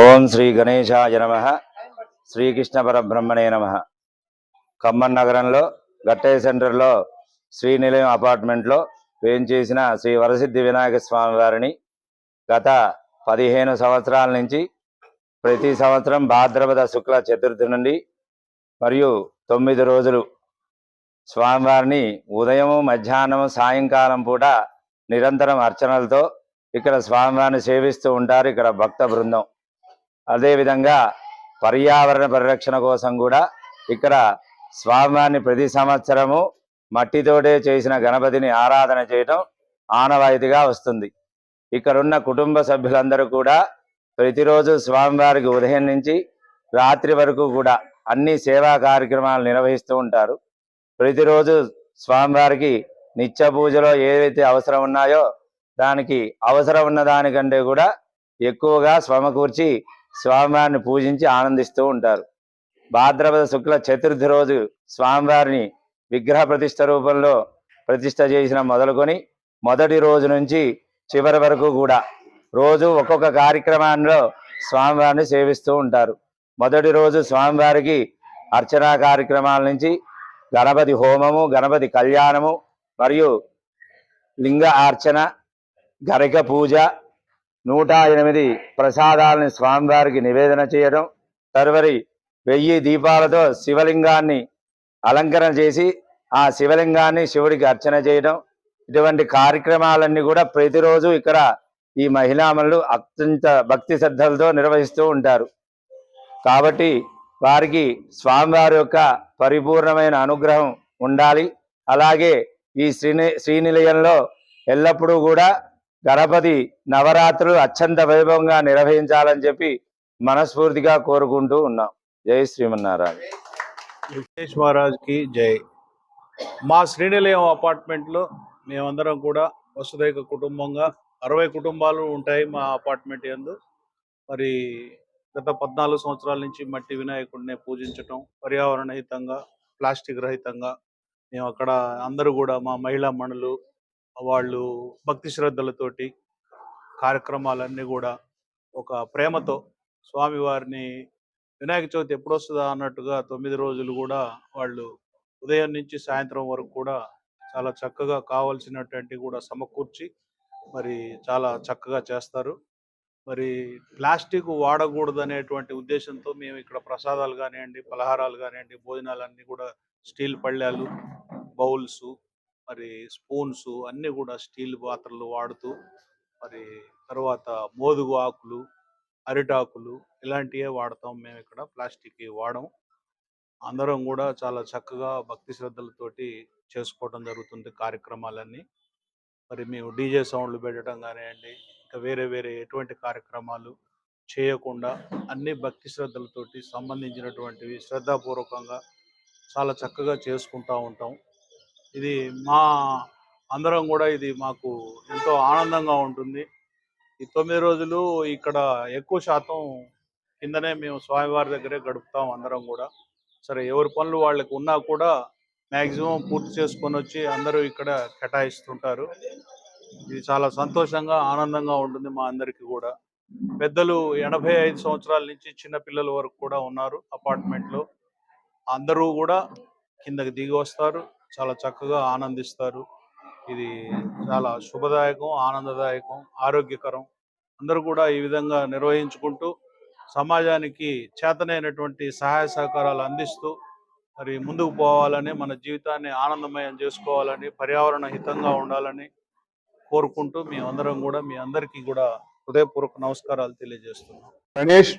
ఓం శ్రీ గణేశాయ నమ. శ్రీకృష్ణ పరబ్రహ్మణే నమ. ఖమ్మం నగరంలో గట్టయ్య సెంటర్లో శ్రీనిలయం అపార్ట్మెంట్లో వేయించేసిన శ్రీ వరసిద్ధి వినాయక స్వామి వారిని గత పదిహేను సంవత్సరాల నుంచి ప్రతి సంవత్సరం భాద్రపద శుక్ల చతుర్థి నుండి మరియు తొమ్మిది రోజులు స్వామివారిని ఉదయం మధ్యాహ్నం సాయంకాలం పూట నిరంతరం అర్చనలతో ఇక్కడ స్వామివారిని సేవిస్తూ ఉంటారు ఇక్కడ భక్త బృందం. అదేవిధంగా పర్యావరణ పరిరక్షణ కోసం కూడా ఇక్కడ స్వామివారిని ప్రతి సంవత్సరము మట్టితోటే చేసిన గణపతిని ఆరాధన చేయటం ఆనవాయితీగా వస్తుంది. ఇక్కడున్న కుటుంబ సభ్యులందరూ కూడా ప్రతిరోజు స్వామివారికి ఉదయం నుంచి రాత్రి వరకు కూడా అన్ని సేవా కార్యక్రమాలు నిర్వహిస్తూ ఉంటారు. ప్రతిరోజు స్వామివారికి నిత్య పూజలో ఏవైతే అవసరం ఉన్నాయో దానికి అవసరం ఉన్న దానికంటే కూడా ఎక్కువగా స్వమకూర్చి స్వామివారిని పూజించి ఆనందిస్తూ ఉంటారు. భాద్రపద శుక్ల చతుర్థి రోజు స్వామివారిని విగ్రహ ప్రతిష్ట రూపంలో ప్రతిష్ట చేసిన మొదలుకొని మొదటి రోజు నుంచి చివరి వరకు కూడా రోజు ఒక్కొక్క కార్యక్రమాల్లో స్వామివారిని సేవిస్తూ ఉంటారు. మొదటి రోజు స్వామివారికి అర్చనా కార్యక్రమాల నుంచి గణపతి హోమము గణపతి కళ్యాణము మరియు లింగ అర్చన గరిక పూజ నూట ఎనిమిది ప్రసాదాలని స్వామివారికి నివేదన చేయడం తరువరి వెయ్యి దీపాలతో శివలింగాన్ని అలంకరణ చేసి ఆ శివలింగాన్ని శివుడికి అర్చన చేయడం. ఇటువంటి కార్యక్రమాలన్నీ కూడా ప్రతిరోజు ఇక్కడ ఈ మహిళామణులు అత్యంత భక్తి శ్రద్ధలతో నిర్వహిస్తూ ఉంటారు. కాబట్టి వారికి స్వామివారి యొక్క పరిపూర్ణమైన అనుగ్రహం ఉండాలి. అలాగే ఈ శ్రీని శ్రీనిలయంలో ఎల్లప్పుడూ కూడా గణపతి నవరాత్రులు అత్యంత వైభవంగా నిర్వహించాలని చెప్పి మనస్ఫూర్తిగా కోరుకుంటూ ఉన్నాం. జై శ్రీమన్నారాయణ. విఘ్నేష్ మహారాజ్కి జై. మా శ్రీనిలయం అపార్ట్మెంట్లో మేమందరం కూడా వసుదైక కుటుంబంగా అరవై కుటుంబాలు ఉంటాయి మా అపార్ట్మెంట్ యందు. మరి గత పద్నాలుగు సంవత్సరాల నుంచి మట్టి వినాయకుడిని పూజించటం పర్యావరణ హితంగా ప్లాస్టిక్ రహితంగా మేము అక్కడ అందరూ కూడా మా మహిళా మణులు వాళ్ళు భక్తి శ్రద్ధలతోటి కార్యక్రమాలన్నీ కూడా ఒక ప్రేమతో స్వామివారిని వినాయక చవితి ఎప్పుడు వస్తుందా అన్నట్టుగా తొమ్మిది రోజులు కూడా వాళ్ళు ఉదయం నుంచి సాయంత్రం వరకు కూడా చాలా చక్కగా కావాల్సినటువంటి కూడా సమకూర్చి మరి చాలా చక్కగా చేస్తారు. మరి ప్లాస్టిక్ వాడకూడదు అనేటువంటి ఉద్దేశంతో మేము ఇక్కడ ప్రసాదాలు కానివ్వండి పలహారాలు కానివ్వండి భోజనాలన్నీ కూడా స్టీల్ పళ్ళాలు బౌల్స్ మరి స్పూన్స్ అన్నీ కూడా స్టీల్ పాత్రలు వాడుతూ మరి తర్వాత మోదుగు ఆకులు అరిటాకులు ఇలాంటివే వాడతాం మేము ఇక్కడ ప్లాస్టిక్ వాడం అందరం కూడా చాలా చక్కగా భక్తి శ్రద్ధలతోటి చేసుకోవడం జరుగుతుంది కార్యక్రమాలన్నీ. మరి మేము డీజే సౌండ్లు పెట్టడం కానివ్వండి ఇంకా వేరే వేరే ఎటువంటి కార్యక్రమాలు చేయకుండా అన్ని భక్తి శ్రద్ధలతోటి సంబంధించినటువంటివి శ్రద్ధాపూర్వకంగా చాలా చక్కగా చేసుకుంటూ ఉంటాం. ఇది మా అందరం కూడా ఇది మాకు ఎంతో ఆనందంగా ఉంటుంది. ఈ తొమ్మిది రోజులు ఇక్కడ ఎక్కువ శాతం కిందనే మేము స్వామివారి దగ్గరే గడుపుతాం అందరం కూడా. సరే ఎవరి పనులు వాళ్ళకి ఉన్నా కూడా మ్యాక్సిమం పూర్తి చేసుకొని వచ్చి అందరూ ఇక్కడ కేటాయిస్తుంటారు. ఇది చాలా సంతోషంగా ఆనందంగా ఉంటుంది మా అందరికీ కూడా. పెద్దలు ఎనభై ఐదు సంవత్సరాల నుంచి చిన్న పిల్లల వరకు కూడా ఉన్నారు అపార్ట్మెంట్లో. అందరూ కూడా కిందకి దిగి వస్తారు. చాలా చక్కగా ఆనందిస్తారు. ఇది చాలా శుభదాయకం ఆనందదాయకం ఆరోగ్యకరం. అందరూ కూడా ఈ విధంగా నిర్వహించుకుంటూ సమాజానికి చేతనైనటువంటి సహాయ సహకారాలు అందిస్తూ మరి ముందుకు పోవాలని మన జీవితాన్ని ఆనందమయం చేసుకోవాలని పర్యావరణ హితంగా ఉండాలని కోరుకుంటూ మీ అందరం కూడా మీ అందరికీ కూడా హృదయపూర్వక నమస్కారాలు తెలియజేస్తున్నాం. గణేష్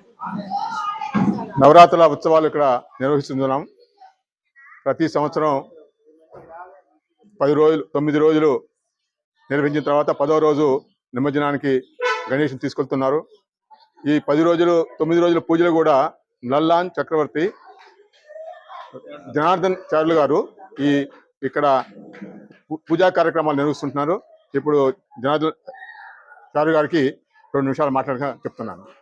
నవరాత్రుల ఉత్సవాలు ఇక్కడ నిర్వహిస్తున్నాం. ప్రతి సంవత్సరం పది రోజులు తొమ్మిది రోజులు నిర్వహించిన తర్వాత పదో రోజు నిమజ్జనానికి గణేష్ని తీసుకెళ్తున్నారు. ఈ పది రోజులు తొమ్మిది రోజుల పూజలు కూడా నల్లాన్ చక్రవర్తి జనార్దన్ చారులు గారు ఈ ఇక్కడ పూ- పూజా కార్యక్రమాలు నిర్వహిస్తుంటున్నారు. ఇప్పుడు జనార్దన్ చారు గారికి రెండు నిమిషాలు మాట్లాడగా చెప్తున్నాను.